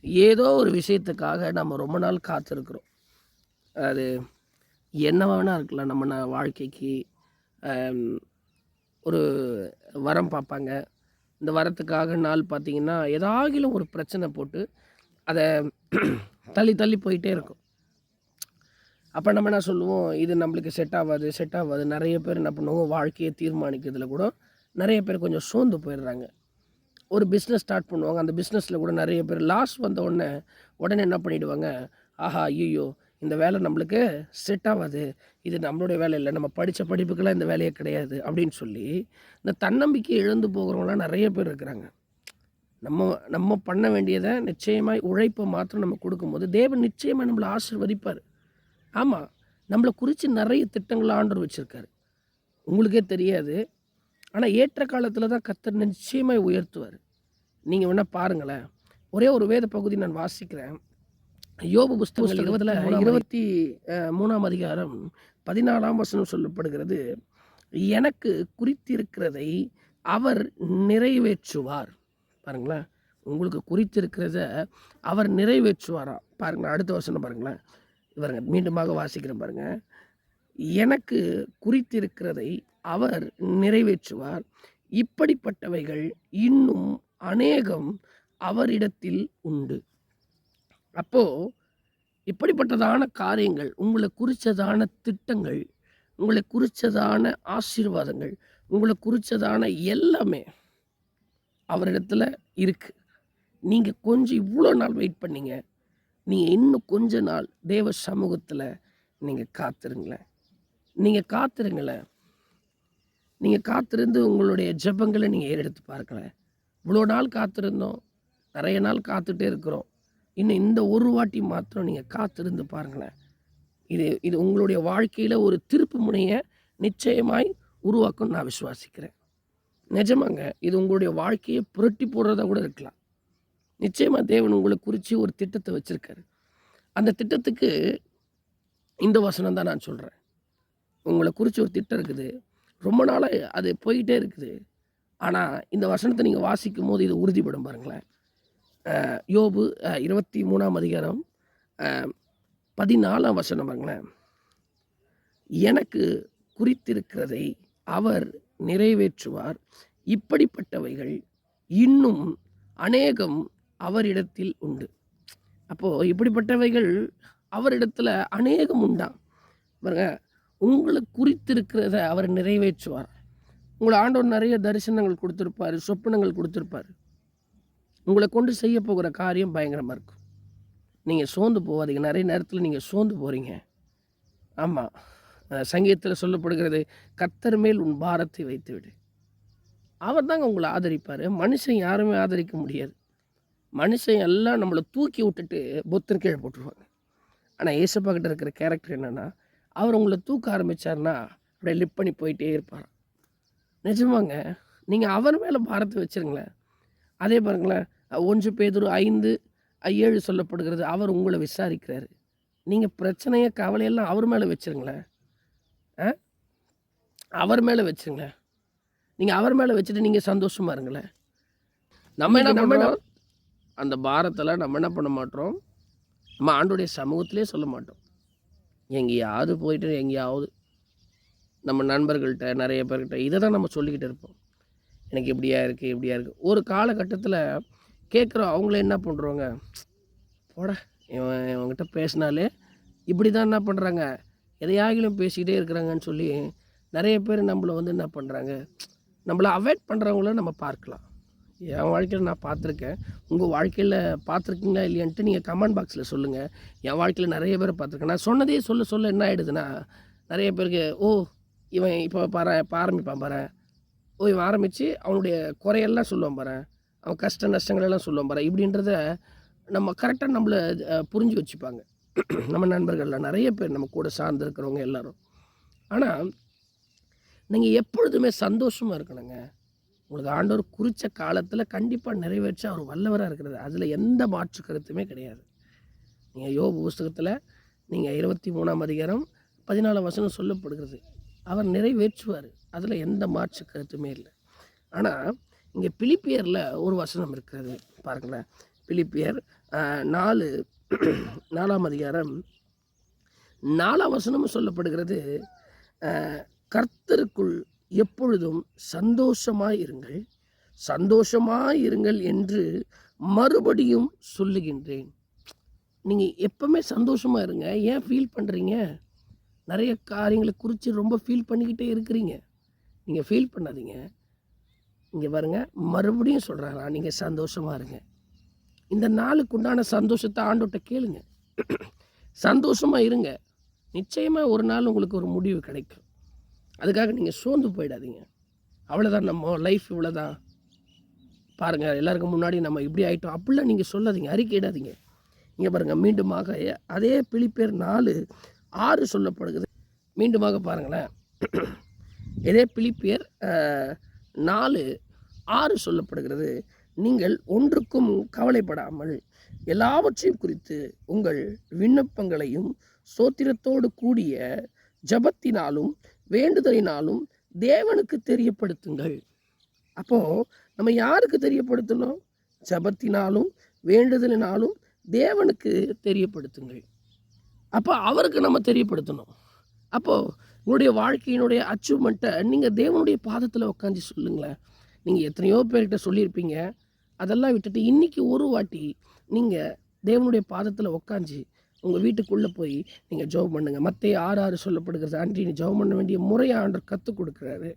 ஏதோ ஒரு விஷயத்துக்காக நம்ம ரொம்ப நாள் காத்திருக்கிறோம். அது என்ன வேணா இருக்கலாம் நம்ம ந- வாழ்க்கைக்கு. ஒரு வரம் பார்ப்பாங்க. இந்த வரத்துக்காக நாள் பார்த்தீங்கன்னா ஏதாகிலும் ஒரு பிரச்சனை போட்டு அதை தள்ளி தள்ளி போயிட்டே இருக்கும். அப்போ நம்ம என்ன சொல்லுவோம்? இது நம்மளுக்கு செட் ஆகாது செட் ஆகாது. நிறைய பேர் என்ன பண்ணுவோம் வாழ்க்கையை தீர்மானிக்கிறதுல கூட நிறைய பேர் கொஞ்சம் சோர்ந்து போயிடுறாங்க. ஒரு பிஸ்னஸ் ஸ்டார்ட் பண்ணுவாங்க. அந்த பிஸ்னஸில் கூட நிறைய பேர் லாஸ் வந்த உடனே உடனே என்ன பண்ணிவிடுவாங்க ஆஹா ஐயோ இந்த வேலை நம்மளுக்கு செட் ஆகாது. இது நம்மளுடைய வேலை இல்லை. நம்ம படித்த படிப்புக்கெல்லாம் இந்த வேலையே கிடையாது அப்படின்னு சொல்லி இந்த தன்னம்பிக்கை இழந்து போகிறவங்களாம் நிறைய பேர் இருக்கிறாங்க. நம்ம நம்ம பண்ண வேண்டியதை நிச்சயமாக உழைப்பை மாத்திரம் நம்ம கொடுக்கும்போது தேவன் நிச்சயமாக நம்மளை ஆசிர்வதிப்பார். ஆமாம் நம்மளை குறித்து நிறைய திட்டங்களை ஆண்டர் வச்சுருக்காரு. உங்களுக்கே தெரியாது. ஆனால் ஏற்ற காலத்தில் தான் கத்தர் நிச்சயமாய் உயர்த்துவார். நீங்கள் வேணால் பாருங்களேன். ஒரே ஒரு வேத பகுதி நான் வாசிக்கிறேன். யோபு புஸ்தகங்கள் இருபதில் இருபத்தி மூணாம் அதிகாரம் பதினாலாம் வசனம் சொல்லப்படுகிறது. எனக்கு குறித்திருக்கிறதை அவர் நிறைவேற்றுவார். பாருங்களேன். உங்களுக்கு குறித்திருக்கிறத அவர் நிறைவேற்றுவாராம் பாருங்களேன் அடுத்த வசனம் பாருங்களேன். இவருங்க மீண்டுமாக வாசிக்கிறேன் பாருங்க. எனக்கு குறித்திருக்கிறதை அவர் நிறைவேற்றுவார். இப்படிப்பட்டவைகள் இன்னும் அநேகம் அவரிடத்தில் உண்டு. அப்போ இப்படிப்பட்டதான காரியங்கள் உங்களை குறித்ததான திட்டங்கள் உங்களை குறித்ததான ஆசீர்வாதங்கள் உங்களை குறித்ததான எல்லாமே அவரிடத்துல இருக்கு. நீங்கள் கொஞ்சம் இவ்வளோ நாள் வெயிட் பண்ணீங்க. நீங்கள் இன்னும் கொஞ்ச நாள் தேவ சமூகத்தில் நீங்கள் காத்திருங்களேன். நீங்கள் காத்திருங்களேன். நீங்கள் காத்திருந்து உங்களுடைய ஜெபங்களை நீங்கள் ஏறெடுத்து பார்க்கலாம் இவ்வளோ நாள் காத்திருந்தோம். நிறைய நாள் காத்துட்டே இருக்கிறோம். இன்னும் இந்த ஒரு வாட்டி மாத்திரம் நீங்கள் காத்திருந்து பாருங்களேன். இது இது உங்களுடைய வாழ்க்கையில் ஒரு திருப்பு முனையை நிச்சயமாய் உருவாக்கும் நான் விசுவாசிக்கிறேன். நிஜமாங்க இது உங்களுடைய வாழ்க்கையை புரட்டி போடுறதா கூட இருக்கலாம். நிச்சயமாக தேவன் உங்களை குறித்து ஒரு திட்டத்தை வச்சுருக்காரு. அந்த திட்டத்துக்கு இந்த வசனம் தான் நான் சொல்கிறேன் உங்களை குறித்து ஒரு திட்டம் இருக்குது. ரொம்ப நாளாக அது போயிட்டே இருக்குது. ஆனால் இந்த வசனத்தை நீங்கள் வாசிக்கும் போது இது உறுதிப்படும் பாருங்களேன். யோபு இருபத்தி மூணாம் அதிகாரம் பதினாலாம் வசனம் பாருங்களேன். எனக்கு குறித்திருக்கிறதை அவர் நிறைவேற்றுவார். இப்படிப்பட்டவைகள் இன்னும் அநேகம் அவரிடத்தில் உண்டு. அப்போது இப்படிப்பட்டவைகள் அவரிடத்தில் அநேகம் உண்டாம் பாருங்கள் உங்களை குறித்திருக்கிறத அவர் நிறைவேற்றுவார். உங்களை ஆண்டவர் நிறைய தரிசனங்கள் கொடுத்துருப்பார் சொப்பனங்கள் கொடுத்துருப்பார். உங்களை கொண்டு செய்ய போகிற காரியம் பயங்கரமாக இருக்கும் நீங்கள் சோர்ந்து போகாதீங்க. நிறைய நேரத்தில் நீங்கள் சோர்ந்து போகிறீங்க ஆமாம் சங்கீதத்தில் சொல்லப்படுகிறது கத்தர் மேல் உன் பாரத்தை வைத்து விடு அவர் தாங்க உங்களை ஆதரிப்பார். மனுஷன் யாருமே ஆதரிக்க முடியாது. மனுஷன் எல்லாம் நம்மளை தூக்கி விட்டுட்டு புத்தன் கீழே போட்டுருவாங்க. ஆனால் ஏசப்பா கிட்ட இருக்கிற கேரக்டர் என்னென்னா அவர் உங்களை தூக்க ஆரம்பித்தார்னா அப்படியே லிப் பண்ணி போயிட்டே இருப்பார். நிஜமாங்க. நீங்கள் அவர் மேலே பாரத்தை வச்சுருங்களேன். அதே பாருங்களேன் ஒன்று பேதொரு ஐந்து ஏழு சொல்லப்படுகிறது அவர் உங்களை விசாரிக்கிறாரு. நீங்கள் பிரச்சனையை கவலையெல்லாம் அவர் மேலே வச்சுருங்களேன். ஆ? அவர் மேலே வச்சுருங்களேன். நீங்கள் அவர் மேலே வச்சுட்டு நீங்கள் சந்தோஷமாக இருங்களேன். நம்ம என்ன பண்ணுறோம் அந்த பாரத்தில் நம்ம என்ன பண்ண மாட்டோம்? நம்ம ஆண்டுடைய சமூகத்திலே சொல்ல மாட்டோம். எங்கேயாவது போயிட்டு எங்கேயாவது நம்ம நண்பர்கள்ட்ட நிறைய பேர்கிட்ட இதை தான் நம்ம சொல்லிக்கிட்டு இருப்போம். எனக்கு இப்படியா இருக்குது இப்படியா இருக்குது ஒரு காலகட்டத்தில் கேட்குறோம் அவங்கள என்ன பண்ணுறவங்க போட இவன் இவங்ககிட்ட பேசினாலே இப்படி தான் என்ன பண்ணுறாங்க எதையாகிலும் பேசிக்கிட்டே இருக்கிறாங்கன்னு சொல்லி நிறைய பேர் நம்மளை வந்து என்ன பண்ணுறாங்க நம்மளை அவாய்ட் பண்ணுறவங்கள நம்ம பார்க்கலாம். என் வாழ்க்கையில் நான் பார்த்துருக்கேன். உங்கள் வாழ்க்கையில் பார்த்துருக்கீங்களா இல்லையான்ட்டு நீங்கள் கமெண்ட் பாக்ஸில் சொல்லுங்கள் என் வாழ்க்கையில் நிறைய பேர் பார்த்துருக்கேன். நான் சொன்னதே சொல்ல சொல்ல என்ன ஆகிடுதுன்னா நிறைய பேருக்கு ஓ இவன் இப்போ பாரு இப்போ ஆரம்பிப்பான் பாரு. ஓ இவன் ஆரம்பித்து அவனுடைய குறையெல்லாம் சொல்லுவான் பாரு. அவன் கஷ்ட நஷ்டங்களெல்லாம் சொல்லுவான் பாரு. இப்படின்றத நம்ம கரெக்டாக நம்மளை புரிஞ்சு வச்சுப்பாங்க. நம்ம நண்பர்களில் நிறைய பேர் நம்ம கூட சார்ந்து இருக்கிறவங்க எல்லாரும். ஆனால் நீங்கள் எப்பொழுதுமே சந்தோஷமாக இருக்கணுங்க. உங்களுக்கு ஆண்டவர் குறித்த காலத்தில் கண்டிப்பாக நிறைவேற்ற அவர் வல்லவராக இருக்கிறது அதில் எந்த மாற்று கருத்துமே கிடையாது. நீங்கள் யோக புஸ்தகத்தில் நீங்கள் இருபத்தி மூணாம் அதிகாரம் பதினாலாம் வசனம் சொல்லப்படுகிறது. அவர் நிறைவேற்றுவார். அதில் எந்த மாற்று கருத்துமே இல்லை. ஆனால் இங்கே பிலிப்பியரில் ஒரு வசனம் இருக்கிறது. பாருங்களேன். பிலிப்பியர் நாலு நாலாம் அதிகாரம் நாலாம் வசனமும் சொல்லப்படுகிறது கர்த்தருக்குள் எப்பொழுதும் சந்தோஷமாய் இருங்கள். சந்தோஷமாய் இருங்கள் என்று மறுபடியும் சொல்லுகின்றேன். நீங்கள் எப்பவுமே சந்தோஷமாக இருங்க. ஏன் ஃபீல் பண்ணுறீங்க நிறைய காரியங்களை குறித்து ரொம்ப ஃபீல் பண்ணிக்கிட்டே இருக்கிறீங்க. நீங்கள் ஃபீல் பண்ணாதீங்க. இங்கே பாருங்க மறுபடியும் சொல்கிறாரா நீங்கள் சந்தோஷமாக இருங்க. இந்த நாளுக்கு உண்டான சந்தோஷத்தை ஆண்டோட்ட கேளுங்க. சந்தோஷமாக இருங்க. நிச்சயமாக ஒரு நாள் உங்களுக்கு ஒரு முடிவு கிடைக்கும். அதுக்காக நீங்கள் சோர்ந்து போயிடாதீங்க. அவ்வளோதான் நம்ம லைஃப் இவ்வளோதான் பாருங்கள் எல்லாருக்கும் முன்னாடி நம்ம இப்படி ஆகிட்டோம் அப்படிலாம் நீங்கள் சொல்லாதீங்க அறிக்கையிடாதீங்க. இங்கே பாருங்கள் மீண்டுமாக அதே பிலிப்பேர் நாலு ஆறு சொல்லப்படுகிறது. மீண்டுமாக பாருங்களேன். இதே பிலிப்பியர் நாலு ஆறு சொல்லப்படுகிறது. நீங்கள் ஒன்றுக்கும் கவலைப்படாமல் எல்லாவற்றையும் குறித்து உங்கள் விண்ணப்பங்களையும் சோத்திரத்தோடு கூடிய ஜபத்தினாலும் வேண்டுதலினாலும் தேவனுக்கு தெரியப்படுத்துங்கள். அப்போது நம்ம யாருக்கு தெரியப்படுத்தணும்? ஜபத்தினாலும் வேண்டுதலினாலும் தேவனுக்கு தெரியப்படுத்துங்கள். அப்போ அவருக்கு நம்ம தெரியப்படுத்தணும். அப்போது உங்களுடைய வாழ்க்கையினுடைய அச்சீவ்மெண்ட்டை நீங்கள் தேவனுடைய பாதத்தில் உட்காந்து சொல்லுங்களேன். நீங்கள் எத்தனையோ பேர்கிட்ட சொல்லியிருப்பீங்க. அதெல்லாம் விட்டுட்டு இன்றைக்கி ஒரு வாட்டி நீங்கள் தேவனுடைய பாதத்தில் உட்காந்து உங்கள் வீட்டுக்குள்ளே போய் நீங்கள் ஜெபம் பண்ணுங்கள் மற்ற ஆறு ஆறு சொல்லப்படுகிறது. ஆண்டி நீ ஜெபம் பண்ண வேண்டிய முறையை கற்றுக் கொடுக்குறாரு.